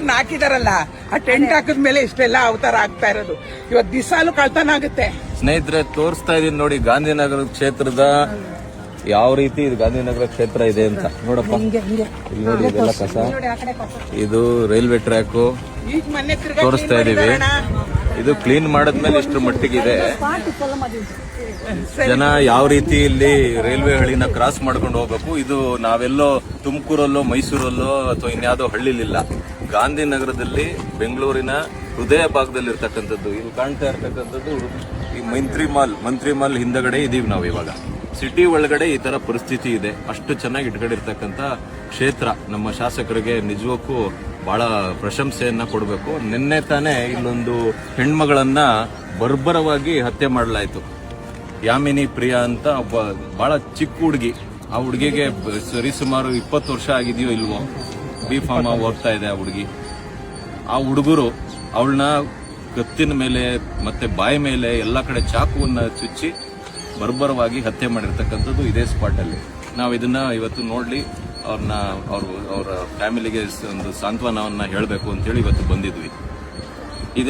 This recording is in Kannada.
ಅಲ್ಲ ಆ ಟೆಂಟ್ ಹಾಕಿದ್ಮೇಲೆ ಇಷ್ಟೆಲ್ಲ ಅವತಾರ ಆಗ್ತಾ ಇರೋದು. ಇವತ್ತು ದಿಸಾಲು ಕಳ್ತನ ಆಗುತ್ತೆ. ಸ್ನೇಹಿತರೆ ತೋರಿಸ್ತಾ ಇದೀನಿ ನೋಡಿ ಗಾಂಧಿನಗರ ಕ್ಷೇತ್ರದ ಯಾವ ರೀತಿ ಇದು ಗಾಂಧಿನಗರ ಕ್ಷೇತ್ರ ಇದೆ ಅಂತ. ನೋಡಪ್ಪ. ಇಲ್ಲಿ ನೋಡಿ ಇದೆಲ್ಲ ಕಸ. ಇದು ರೈಲ್ವೆ ಟ್ರ್ಯಾಕು. ತೋರಿಸ್ತಾ ಇದೀವಿ. ಇದು ಕ್ಲೀನ್ ಮಾಡಿದ್ಮೇಲೆ ಇಷ್ಟ್ರ ಮಟ್ಟಿಗಿದೆ. ಜನ ಯಾವ ರೀತಿ ಇಲ್ಲಿ ರೈಲ್ವೆ ಹಳಿನ ಕ್ರಾಸ್ ಮಾಡ್ಕೊಂಡು ಹೋಗ್ಬೇಕು? ಇದು ನಾವೆಲ್ಲೋ ತುಮಕೂರಲ್ಲೋ ಮೈಸೂರಲ್ಲೋ ಅಥವಾ ಇನ್ಯಾವುದೋ ಹಳ್ಳಿಲಿಲ್ಲ. ಗಾಂಧಿನಗರದಲ್ಲಿ ಬೆಂಗಳೂರಿನ ಹೃದಯ ಭಾಗದಲ್ಲಿ ಇರ್ತಕ್ಕಂಥದ್ದು ಇಲ್ಲಿ ಕಾಣ್ತಾ ಇರ್ತಕ್ಕಂಥದ್ದು ಈ ಮಂತ್ರಿ ಮಾಲ್ ಮಂತ್ರಿ ಮಾಲ್ ಹಿಂದಗಡೆ ಇದೀವಿ ನಾವು ಇವಾಗ. ಸಿಟಿ ಒಳಗಡೆ ಈ ತರ ಪರಿಸ್ಥಿತಿ ಇದೆ. ಅಷ್ಟು ಚೆನ್ನಾಗಿ ಇಟ್ಕೊಂಡಿರ್ತಕ್ಕಂಥ ಕ್ಷೇತ್ರ ನಮ್ಮ ಶಾಸಕರಿಗೆ ನಿಜಕ್ಕೂ ಬಹಳ ಪ್ರಶಂಸೆಯನ್ನ ಕೊಡಬೇಕು. ನಿನ್ನೆ ತಾನೇ ಇಲ್ಲೊಂದು ಹೆಣ್ಮಗಳನ್ನ ಬರ್ಬರವಾಗಿ ಹತ್ಯೆ ಮಾಡಲಾಯಿತು. ಯಾಮಿನಿ ಪ್ರಿಯಾ ಅಂತ ಒಬ್ಬ ಬಹಳ ಚಿಕ್ಕ ಹುಡುಗಿ. ಆ ಹುಡುಗಿಗೆ ಸರಿಸುಮಾರು ಇಪ್ಪತ್ತು ವರ್ಷ ಆಗಿದೆಯೋ ಇಲ್ವೋ? ಬಿ ಫಾರ್ಮ್ ಹೋಗ್ತಾ ಇದೆ ಆ ಹುಡುಗಿ. ಆ ಹುಡುಗರು ಅವಳನ್ನ ಕತ್ತಿನ ಮೇಲೆ ಮತ್ತೆ ಬಾಯಿ ಮೇಲೆ ಎಲ್ಲ ಕಡೆ ಚಾಕುವನ್ನ ಚುಚ್ಚಿ ಬರ್ಬರವಾಗಿ ಹತ್ಯೆ ಮಾಡಿರ್ತಕ್ಕಂಥದ್ದು ಇದೇ ಸ್ಪಾಟ್ ಅಲ್ಲಿ. ನಾವು ಇದನ್ನ ಇವತ್ತು ನೋಡ್ಲಿ. ಅವ್ರನ್ನ ಅವ್ರ ಅವರ ಫ್ಯಾಮಿಲಿಗೆ ಒಂದು ಸಾಂತ್ವನವನ್ನ ಹೇಳಬೇಕು ಅಂತೇಳಿ ಇವತ್ತು ಬಂದಿದ್ವಿ. ಇದೆಲ್ಲ